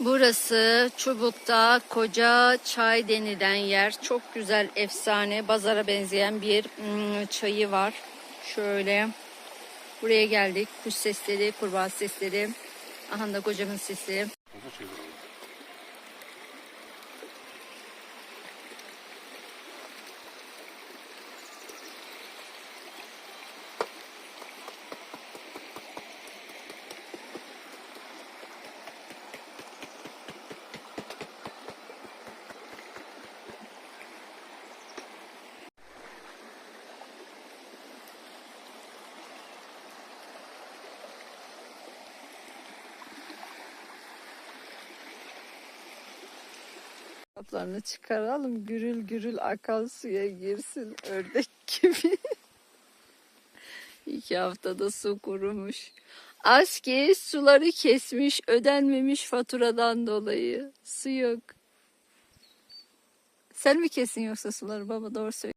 Burası Çubuk'ta Koca Çay denilen yer. Çok güzel, efsane, bazara benzeyen bir hmm, çayı var. Şöyle buraya geldik. Kuş sesleri, kurbağa sesleri. Aha da kocamın sesi. Kaplarını çıkaralım. Gürül gürül akan suya girsin. Ördek gibi. İki haftada su kurumuş. Aski suları kesmiş. Ödenmemiş faturadan dolayı. Su yok. Sen mi kesin yoksa suları baba doğru söyle.